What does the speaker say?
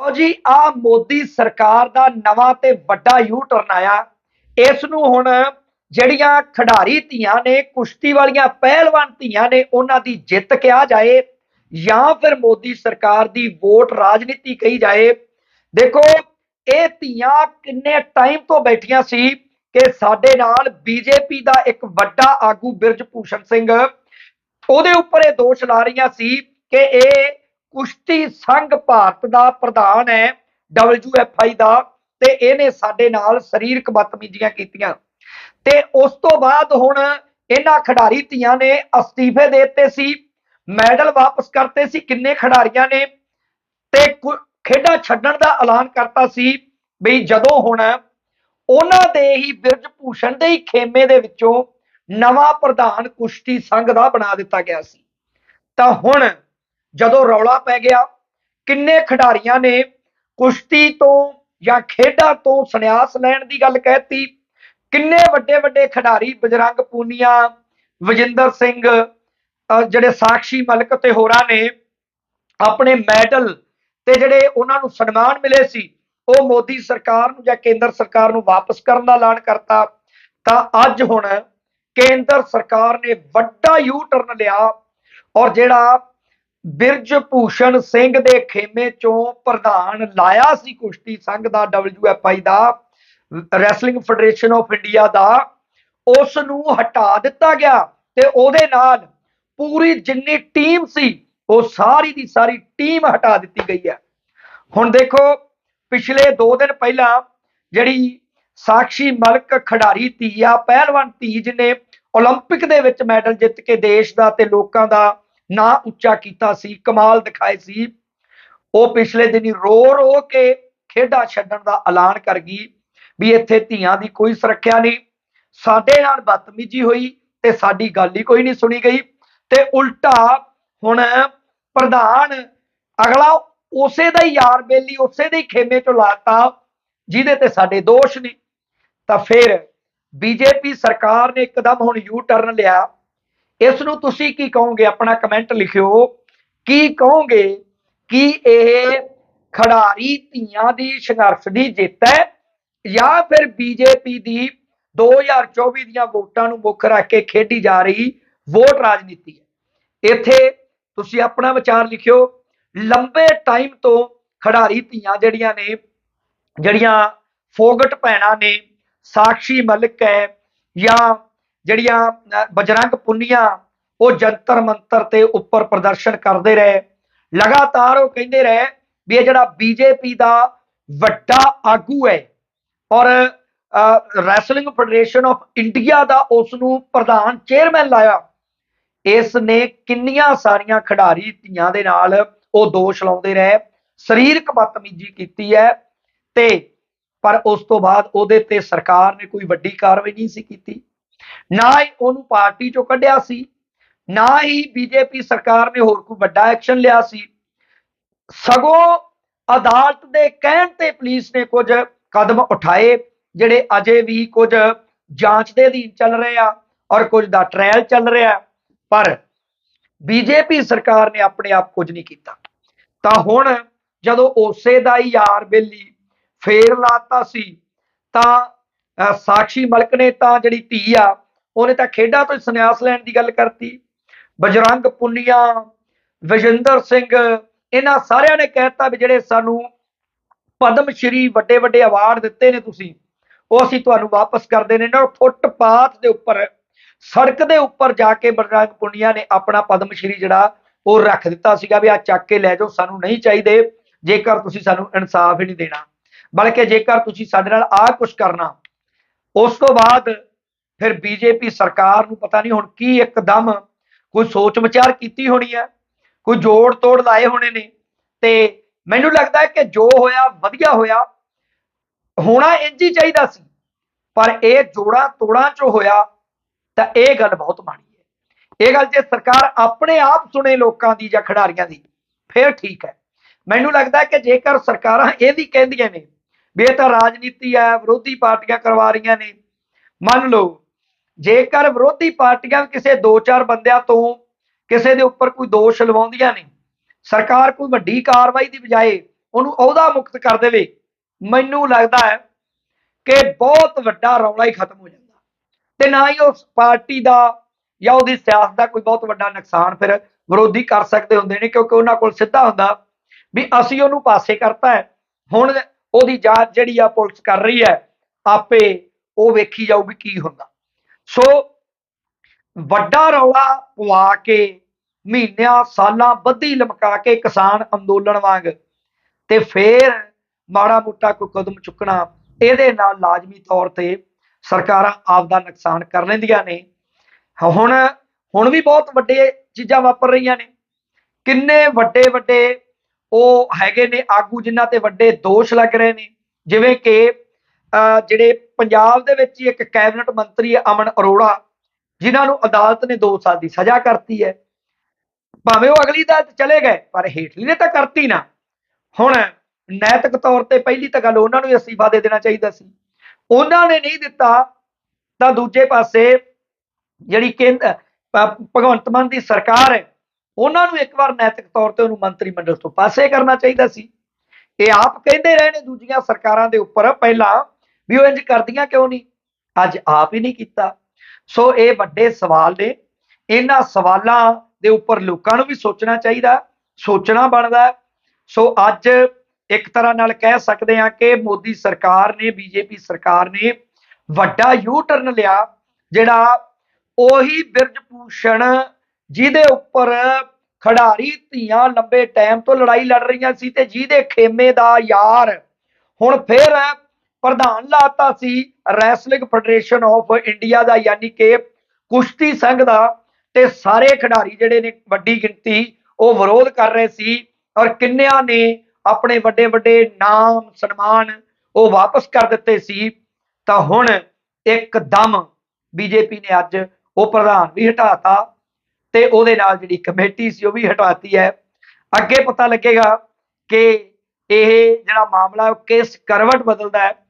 ਲਓ ਜੀ ਆ ਮੋਦੀ ਸਰਕਾਰ ਦਾ ਨਵਾਂ ਤੇ ਵੱਡਾ ਯੂ ਟਰਨ ਆਇਆ। ਇਸ ਨੂੰ ਹੁਣ ਜਿਹੜੀਆਂ ਖਿਡਾਰੀ ਧੀਆਂ ਨੇ, ਕੁਸ਼ਤੀ ਵਾਲੀਆਂ ਪਹਿਲਵਾਨ ਧੀਆਂ ਨੇ, ਉਹਨਾਂ ਦੀ ਜਿੱਤ ਕਿਹਾ ਜਾਏ ਜਾਂ ਫਿਰ ਮੋਦੀ ਸਰਕਾਰ ਦੀ ਵੋਟ ਰਾਜਨੀਤੀ ਕਹੀ ਜਾਏ। ਦੇਖੋ, ਇਹ ਧੀਆਂ ਕਿੰਨੇ ਟਾਈਮ ਤੋਂ ਬੈਠੀਆਂ ਸੀ ਕਿ ਸਾਡੇ ਨਾਲ ਬੀਜੇਪੀ ਦਾ ਇੱਕ ਵੱਡਾ ਆਗੂ ਬਿਰਜ ਭੂਸ਼ਣ ਸਿੰਘ, ਉਹਦੇ ਉੱਪਰ ਇਹ ਦੋਸ਼ ਲਾ ਰਹੀਆਂ ਸੀ ਕਿ ਇਹ ਕੁਸ਼ਤੀ ਸੰਘ ਭਾਰਤ ਦਾ ਪ੍ਰਧਾਨ ਹੈ WFI ਦਾ, ਤੇ ਇਹਨੇ ਸਾਡੇ ਨਾਲ ਸਰੀਰਕ ਬਦਤਮੀਜ਼ੀਆਂ ਕੀਤੀਆਂ। ਤੇ ਉਸ ਤੋਂ ਬਾਅਦ ਹੁਣ ਇਹਨਾਂ ਖਿਡਾਰੀ ਧੀਆਂ ਨੇ ਅਸਤੀਫੇ ਦੇ ਦਿੱਤੇ ਸੀ, ਮੈਡਲ ਵਾਪਸ ਕਰਤੇ ਸੀ, ਕਿੰਨੇ ਖਿਡਾਰੀਆਂ ਨੇ, ਤੇ ਕੁ- ਖੇਡਾਂ ਛੱਡਣ ਦਾ ਐਲਾਨ ਕਰਤਾ ਸੀ ਵੀ ਜਦੋਂ ਹੁਣ ਉਹਨਾਂ ਦੇ ਹੀ ਬਿਰਜ ਭੂਸ਼ਣ ਦੇ ਹੀ ਖੇਮੇ ਦੇ ਵਿੱਚੋਂ ਨਵਾਂ ਪ੍ਰਧਾਨ ਕੁਸ਼ਤੀ ਸੰਘ ਦਾ ਬਣਾ ਦਿੱਤਾ ਗਿਆ ਸੀ। ਤਾਂ ਹੁਣ ਜਦੋਂ ਰੌਲਾ ਪੈ ਗਿਆ, ਕਿੰਨੇ ਖਿਡਾਰੀਆਂ ਨੇ ਕੁਸ਼ਤੀ ਤੋਂ ਜਾਂ ਖੇਡਾਂ ਤੋਂ ਸੰਨਿਆਸ ਲੈਣ ਦੀ ਗੱਲ ਕਹਿਤੀ ਕਿੰਨੇ ਵੱਡੇ ਵੱਡੇ ਖਿਡਾਰੀ ਬਜਰੰਗ ਪੂਨੀਆ, ਵਜਿੰਦਰ ਸਿੰਘ ਜਿਹੜੇ ਸਾਕਸ਼ੀ ਮਲਕ ਤੇ ਹੋਰਾਂ ਨੇ ਆਪਣੇ ਮੈਡਲ ਤੇ ਜਿਹੜੇ ਉਹਨਾਂ ਨੂੰ ਸਨਮਾਨ ਮਿਲੇ ਸੀ, ਉਹ ਮੋਦੀ ਸਰਕਾਰ ਨੂੰ ਜਾਂ ਕੇਂਦਰ ਸਰਕਾਰ ਨੂੰ ਵਾਪਸ ਕਰਨ ਦਾ ਐਲਾਨ ਕਰਤਾ। ਤਾਂ ਅੱਜ ਹੁਣ ਕੇਂਦਰ ਸਰਕਾਰ ਨੇ ਵੱਡਾ ਯੂ ਟਰਨ ਲਿਆ ਔਰ ਜਿਹੜਾ ਬਿਰਜ ਭੂਸ਼ਣ ਸਿੰਘ ਦੇ ਖੇਮੇ ਚੋਂ ਪ੍ਰਧਾਨ ਲਾਇਆ ਸੀ ਕੁਸ਼ਤੀ ਸੰਘ ਦਾ WFI ਦਾ ਰੈਸਲਿੰਗ ਫੈਡਰੇਸ਼ਨ ਆਫ ਇੰਡੀਆ ਦਾ ਉਸ ਨੂੰ ਹਟਾ ਦਿੱਤਾ ਗਿਆ ਤੇ ਉਹਦੇ ਨਾਲ ਪੂਰੀ ਜਿੰਨੀ ਟੀਮ ਸੀ ਉਹ ਸਾਰੀ ਦੀ ਸਾਰੀ ਟੀਮ ਹਟਾ ਦਿੱਤੀ ਗਈ ਹੈ ਹੁਣ ਦੇਖੋ ਪਿਛਲੇ 2 ਦਿਨ ਪਹਿਲਾਂ ਜਿਹੜੀ ਸਾਕਸ਼ੀ ਮਲਕ ਖਿਡਾਰੀ ਧੀ ਆ ਪਹਿਲਵਾਨ ਧੀ ਜਿਹਨੇ 올림픽 ਦੇ ਵਿੱਚ ਮੈਡਲ ਜਿੱਤ ਕੇ ਦੇਸ਼ ਦਾ ਤੇ ਲੋਕਾਂ ਦਾ ਨਾ ਉੱਚਾ ਕੀਤਾ ਸੀ, ਕਮਾਲ ਦਿਖਾਏ ਸੀ। ਉਹ ਪਿਛਲੇ ਦਿਨੀ ਰੋ ਰੋ ਕੇ ਖੇਡਾਂ ਛੱਡਣ ਦਾ ਐਲਾਨ ਕਰ ਗਈ ਵੀ ਇੱਥੇ ਧੀਆਂ ਦੀ ਕੋਈ ਸੁਰੱਖਿਆ ਨਹੀਂ। ਸਾਡੇ ਨਾਲ ਬਦਤਮੀਜ਼ੀ ਹੋਈ ਤੇ ਸਾਡੀ ਗੱਲ ਹੀ ਕੋਈ ਨਹੀਂ ਸੁਣੀ ਗਈ। ਤੇ ਉਲਟਾ ਹੁਣ ਪ੍ਰਧਾਨ ਅਗਲਾ ਉਸੇ ਦਾ ਹੀ ਯਾਰ ਬੇਲੀ, ਉਸੇ ਦੇ ਹੀ ਖੇਮੇ ਚੋਂ ਲਾਤਾ, ਜਿਹਦੇ ਤੇ ਸਾਡੇ ਦੋਸ਼ ਨੇ। ਤਾਂ ਫਿਰ ਬੀਜੇਪੀ ਸਰਕਾਰ ਨੇ ਇੱਕਦਮ ਹੁਣ ਯੂ ਟਰਨ ਲਿਆ। ਇਸ ਨੂੰ ਤੁਸੀਂ ਕੀ ਕਹੋਗੇ? ਆਪਣਾ ਕਮੈਂਟ ਲਿਖਿਓ। ਕੀ ਕਹੋਗੇ ਕਿ ਇਹ ਖਿਡਾਰੀ ਧੀਆਂ ਦੀ ਸੰਘਰਸ਼ ਦੀ ਜਿੱਤ ਹੈ ਜਾਂ ਫਿਰ ਬੀਜੇਪੀ ਦੀ 2024 ਦੀਆਂ ਵੋਟਾਂ ਨੂੰ ਮੁੱਖ ਰੱਖ ਕੇ ਖੇਡੀ ਜਾ ਰਹੀ ਵੋਟ ਰਾਜਨੀਤੀ ਹੈ? ਇੱਥੇ ਤੁਸੀਂ ਆਪਣਾ ਵਿਚਾਰ ਲਿਖਿਓ। ਲੰਬੇ ਟਾਈਮ ਤੋਂ ਖਿਡਾਰੀ ਧੀਆਂ ਜਿਹੜੀਆਂ ਨੇ, ਜਿਹੜੀਆਂ ਫੋਗਟ ਭੈਣਾਂ ਨੇ, ਸਾਕਸ਼ੀ ਮਲਿਕ ਹੈ ਜਾਂ ਜਿਹੜੀਆਂ ਬਜਰੰਗ ਪੁੰਨੀਆਂ ਉਹ ਜੰਤਰ ਮੰਤਰ ਤੇ ਉੱਪਰ ਪ੍ਰਦਰਸ਼ਨ ਕਰਦੇ ਰਹੇ। ਲਗਾਤਾਰ ਉਹ ਕਹਿੰਦੇ ਰਹੇ ਵੀ ਇਹ ਜਿਹੜਾ ਬੀਜੇਪੀ ਦਾ ਵੱਡਾ ਆਗੂ ਹੈ ਔਰ ਰੈਸਲਿੰਗ ਫੈਡਰੇਸ਼ਨ ਆਫ ਇੰਡੀਆ ਦਾ ਉਸ ਨੂੰ ਪ੍ਰਧਾਨ ਚੇਅਰਮੈਨ ਲਾਇਆ ਇਸ ਨੇ ਕਿੰਨੀਆਂ ਸਾਰੀਆਂ ਖਿਡਾਰੀ ਧੀਆਂ ਦੇ ਨਾਲ ਉਹ ਦੋਸ਼ ਲਾਉਂਦੇ ਰਹੇ, ਸਰੀਰਕ ਬਦਤਮੀਜ਼ੀ ਕੀਤੀ ਹੈ ਤੇ ਪਰ ਉਸ ਤੋਂ ਬਾਅਦ ਉਹਦੇ ਤੇ ਸਰਕਾਰ ਨੇ ਕੋਈ ਵੱਡੀ ਕਾਰਵਾਈ ਨਹੀਂ ਸੀ ਕੀਤੀ। ਨਾ ਉਹਨੂੰ ਪਾਰਟੀ ਚੋਂ ਕੱਢਿਆ ਸੀ, ਨਾ ਹੀ ਬੀਜੇਪੀ ਸਰਕਾਰ ਨੇ ਹੋਰ ਕੋਈ ਵੱਡਾ ਐਕਸ਼ਨ ਲਿਆ ਸੀ ਸਗੋਂ ਅਦਾਲਤ ਦੇ ਕਹਿਣ ਤੇ ਪੁਲਿਸ ਨੇ ਕੁਝ ਕਦਮ ਉਠਾਏ, ਜਿਹੜੇ ਅਜੇ ਵੀ ਕੁਝ ਜਾਂਚ ਦੇ ਅਧੀਨ ਚੱਲ ਰਹੇ ਆ ਔਰ ਕੁਝ ਦਾ ਟ੍ਰਾਇਲ ਚੱਲ ਰਿਹਾ ਹੈ। ਪਰ ਬੀਜੇਪੀ ਸਰਕਾਰ ਨੇ ਆਪਣੇ ਆਪ ਕੁਝ ਨਹੀਂ ਕੀਤਾ ਤਾਂ ਹੁਣ ਜਦੋਂ ਉਸੇ ਦਾ ਹੀ ਯਾਰ ਬੇਲੀ ਫੇਰ ਲਾਤਾ ਸੀ, ਤਾਂ ਅਹ, ਸਾਕਸ਼ੀ ਮਲਕ ਨੇ ਤਾਂ ਜਿਹੜੀ ਧੀ ਆ ਉਹਨੇ ਤਾਂ ਖੇਡਾਂ ਤੋਂ ਹੀ ਸੰਨਿਆਸ ਲੈਣ ਦੀ ਗੱਲ ਕਰਤੀ। ਬਜਰੰਗ ਪੁੰਨੀਆ ਵਿਜੇਂਦਰ ਸਿੰਘ ਇਹਨਾਂ ਸਾਰਿਆਂ ਨੇ ਕਹਿਤਾ ਵੀ ਜਿਹੜੇ ਸਾਨੂੰ ਪਦਮ ਸ਼੍ਰੀ ਵੱਡੇ ਵੱਡੇ ਅਵਾਰਡ ਦਿੱਤੇ ਨੇ ਤੁਸੀਂ ਉਹ ਅਸੀਂ ਤੁਹਾਨੂੰ ਵਾਪਸ ਕਰਦੇ ਦੇਣੇ ਨੇ। ਔਰ ਫੁੱਟਪਾਥ ਦੇ ਉੱਪਰ ਸੜਕ ਦੇ ਉੱਪਰ ਜਾ ਕੇ ਬਜਰੰਗ ਪੁੰਨੀਆ ਨੇ ਆਪਣਾ ਪਦਮ ਸ਼੍ਰੀ ਜਿਹੜਾ ਉਹ ਰੱਖ ਦਿੱਤਾ ਸੀਗਾ ਵੀ ਆ ਚੱਕ ਕੇ ਲੈ ਜਾਓ ਸਾਨੂੰ ਨਹੀਂ ਚਾਹੀਦੇ ਜੇਕਰ ਤੁਸੀਂ ਸਾਨੂੰ ਇਨਸਾਫ ਹੀ ਨਹੀਂ ਦੇਣਾ। ਬਲਕਿ ਜੇਕਰ ਤੁਸੀਂ ਸਾਡੇ ਨਾਲ ਆਹ ਕੁਝ ਕਰਨਾ ਉਸ ਤੋਂ ਬਾਅਦ ਫਿਰ ਬੀਜੇਪੀ ਸਰਕਾਰ ਨੂੰ ਪਤਾ ਨਹੀਂ ਹੁਣ ਕੀ ਇੱਕਦਮ ਕੋਈ ਸੋਚ ਵਿਚਾਰ ਕੀਤੀ ਹੋਣੀ ਹੈ, ਕੋਈ ਜੋੜ ਤੋੜ ਲਾਏ ਹੋਣੇ ਨੇ, ਤੇ ਮੈਨੂੰ ਲੱਗਦਾ ਹੈ ਕਿ ਜੋ ਹੋਇਆ ਵਧੀਆ ਹੋਇਆ, ਹੋਣਾ ਇੰਜ ਹੀ ਚਾਹੀਦਾ ਸੀ, ਪਰ ਇਹ ਜੋੜਾ ਤੋੜਾਂ ਚੋਂ ਹੋਇਆ, ਤਾਂ ਇਹ ਗੱਲ ਬਹੁਤ ਮਾੜੀ ਹੈ। ਇਹ ਗੱਲ ਜੇ ਸਰਕਾਰ ਆਪਣੇ ਆਪ ਸੁਣੇ ਲੋਕਾਂ ਦੀ ਜਾਂ ਖਿਡਾਰੀਆਂ ਦੀ, ਫਿਰ ਠੀਕ ਹੈ। ਮੈਨੂੰ ਲੱਗਦਾ ਹੈ ਕਿ ਜੇਕਰ ਸਰਕਾਰਾਂ ਇਹ ਵੀ ਕਹਿੰਦੀਆਂ ਨੇ ਵੀ ਇਹ ਤਾਂ ਰਾਜਨੀਤੀ ਹੈ ਵਿਰੋਧੀ ਪਾਰਟੀਆਂ ਕਰਵਾ ਰਹੀਆਂ ਨੇ। ਮੰਨ ਲਓ, ਜੇਕਰ ਵਿਰੋਧੀ ਪਾਰਟੀਆਂ ਕਿਸੇ 2-4 ਬੰਦਿਆਂ ਤੋਂ ਕਿਸੇ ਦੇ ਉੱਪਰ ਕੋਈ ਦੋਸ਼ ਲਵਾਉਂਦੀਆਂ ਨੇ, ਸਰਕਾਰ ਕੋਈ ਵੱਡੀ ਕਾਰਵਾਈ ਦੀ ਬਜਾਏ ਉਹਨੂੰ ਅਹੁਦਾ ਮੁਕਤ ਕਰ ਦੇਵੇ, ਮੈਨੂੰ ਲੱਗਦਾ ਹੈ ਕਿ ਬਹੁਤ ਵੱਡਾ ਰੌਲਾ ਹੀ ਖਤਮ ਹੋ ਜਾਂਦਾ। ਤੇ ਨਾ ਹੀ ਉਸ ਪਾਰਟੀ ਦਾ ਜਾਂ ਉਹਦੀ ਸਿਆਸਤ ਦਾ ਕੋਈ ਬਹੁਤ ਵੱਡਾ ਨੁਕਸਾਨ ਫਿਰ ਵਿਰੋਧੀ ਕਰ ਸਕਦੇ ਹੁੰਦੇ ਨੇ, ਕਿਉਂਕਿ ਉਹਨਾਂ ਕੋਲ ਸਿੱਧਾ ਹੁੰਦਾ ਵੀ ਅਸੀਂ ਉਹਨੂੰ ਪਾਸੇ ਕਰਤਾ ਹੈ। ਹੁਣ ਉਹਦੀ ਜਾਂਚ ਜਿਹੜੀ ਆ ਪੁਲਿਸ ਕਰ ਰਹੀ ਹੈ, ਆਪੇ ਉਹ ਵੇਖੀ ਜਾਊ ਵੀ ਕੀ ਹੁੰਦਾ। ਸੋ ਵੱਡਾ ਰੌਲਾ ਪਵਾ ਕੇ, ਮਹੀਨਿਆਂ, ਸਾਲਾਂ ਬੱਧੀ ਲਮਕਾ ਕੇ ਕਿਸਾਨ ਅੰਦੋਲਨ ਵਾਂਗ ਤੇ ਫੇਰ ਮਾੜਾ ਮੋਟਾ ਕੋਈ ਕਦਮ ਚੁੱਕਣਾ, ਇਹਦੇ ਨਾਲ ਲਾਜ਼ਮੀ ਤੌਰ ਤੇ ਸਰਕਾਰਾਂ ਆਪ ਦਾ ਨੁਕਸਾਨ ਕਰ ਲੈਂਦੀਆਂ ਨੇ। ਹੁਣ ਹੁਣ ਵੀ ਬਹੁਤ ਵੱਡੇ ਚੀਜ਼ਾਂ ਵਾਪਰ ਰਹੀਆਂ ਨੇ। ਕਿੰਨੇ ਵੱਡੇ ਵੱਡੇ ਉਹ ਹੈਗੇ ਨੇ ਆਗੂ ਜਿਨ੍ਹਾਂ ਤੇ ਵੱਡੇ ਦੋਸ਼ ਲੱਗ ਰਹੇ ਨੇ। ਜਿਵੇਂ ਕਿ ਅਹ, ਜਿਹੜੇ ਪੰਜਾਬ ਦੇ ਵਿੱਚ ਹੀ ਇੱਕ ਕੈਬਨਿਟ ਮੰਤਰੀ ਹੈ ਅਮਨ ਅਰੋੜਾ ਜਿਨ੍ਹਾਂ ਨੂੰ ਅਦਾਲਤ ਨੇ 2 ਸਾਲ ਦੀ ਸਜ਼ਾ ਕਰਤੀ ਹੈ। ਭਾਵੇਂ ਉਹ ਅਗਲੀ ਅਦਾਲਤ ਚਲੇ ਗਏ ਪਰ ਹੇਠਲੀ ਨੇ ਤਾਂ ਕਰਤੀ ਨਾ। ਹੁਣ ਨੈਤਿਕ ਤੌਰ ਤੇ ਪਹਿਲੀ ਤਾਂ ਗੱਲ ਉਹਨਾਂ ਨੂੰ ਹੀ ਅਸਤੀਫਾ ਦੇ ਦੇਣਾ ਚਾਹੀਦਾ ਸੀ। ਉਹਨਾਂ ਨੇ ਨਹੀਂ ਦਿੱਤਾ ਤਾਂ ਦੂਜੇ ਪਾਸੇ ਜਿਹੜੀ ਕੇਂਦਰ ਭਗਵੰਤ ਮਾਨ ਦੀ ਸਰਕਾਰ ਹੈ ਉਹਨਾਂ ਨੂੰ ਇੱਕ ਵਾਰ ਨੈਤਿਕ ਤੌਰ ਤੇ ਉਹਨੂੰ ਮੰਤਰੀ ਮੰਡਲ ਤੋਂ ਪਾਸੇ ਕਰਨਾ ਚਾਹੀਦਾ ਸੀ। ਇਹ ਆਪ ਕਹਿੰਦੇ ਰਹੇ ਨੇ, ਦੂਜੀਆਂ ਸਰਕਾਰਾਂ ਦੇ ਉੱਪਰ ਪਹਿਲਾਂ ਵੀ ਉਹ ਇੰਜ ਕਰਦੀਆਂ ਕਿਉਂ ਨਹੀਂ? ਅੱਜ ਆਪ ਹੀ ਨਹੀਂ ਕੀਤਾ। ਸੋ ਇਹ ਵੱਡੇ ਸਵਾਲ ਨੇ। ਇਹਨਾਂ ਸਵਾਲਾਂ ਦੇ ਉੱਪਰ ਲੋਕਾਂ ਨੂੰ ਵੀ ਸੋਚਣਾ ਚਾਹੀਦਾ, ਸੋਚਣਾ ਬਣਦਾ। ਸੋ ਅੱਜ ਇੱਕ ਤਰ੍ਹਾਂ ਨਾਲ ਕਹਿ ਸਕਦੇ ਹਾਂ ਕਿ ਮੋਦੀ ਸਰਕਾਰ ਨੇ, ਬੀਜੇਪੀ ਸਰਕਾਰ ਨੇ ਵੱਡਾ ਯੂ ਟਰਨ ਲਿਆ, ਜਿਹੜਾ ਉਹੀ ਬਿਰਜ ਭੂਸ਼ਣ ਜਿਹਦੇ ਉੱਪਰ ਖਿਡਾਰੀ ਧੀਆਂ ਲੰਬੇ ਟਾਈਮ ਤੋਂ ਲੜਾਈ ਲੜ ਰਹੀਆਂ ਸੀ ਤੇ ਜਿਹਦੇ ਖੇਮੇ ਦਾ ਯਾਰ ਹੁਣ ਫਿਰ ਪ੍ਰਧਾਨ ਲਾਤਾ ਸੀ ਰੈਸਲਿੰਗ ਫੈਡਰੇਸ਼ਨ ਆਫ ਇੰਡੀਆ ਦਾ, ਯਾਨੀ ਕਿ ਕੁਸ਼ਤੀ ਸੰਘ ਦਾ ਤੇ ਸਾਰੇ ਖਿਡਾਰੀ ਜਿਹੜੇ ਨੇ ਵੱਡੀ ਗਿਣਤੀ ਉਹ ਵਿਰੋਧ ਕਰ ਰਹੇ ਸੀ ਔਰ ਕਿੰਨਿਆਂ ਨੇ ਆਪਣੇ ਵੱਡੇ ਵੱਡੇ ਨਾਮ ਸਨਮਾਨ ਉਹ ਵਾਪਸ ਕਰ ਦਿੱਤੇ ਸੀ, ਤਾਂ ਹੁਣ ਇੱਕਦਮ ਬੀਜੇਪੀ ਨੇ ਅੱਜ ਉਹ ਪ੍ਰਧਾਨ ਵੀ ਹਟਾਤਾ ਤੇ ਉਹਦੇ ਨਾਲ ਜਿਹੜੀ ਕਮੇਟੀ ਸੀ ਉਹ ਵੀ ਹਟਾਤੀ ਹੈ। ਅੱਗੇ ਪਤਾ ਲੱਗੇਗਾ ਕਿ ਇਹ ਜਿਹੜਾ ਮਾਮਲਾ ਕਿਸ ਕਰਵਟ ਬਦਲਦਾ ਹੈ।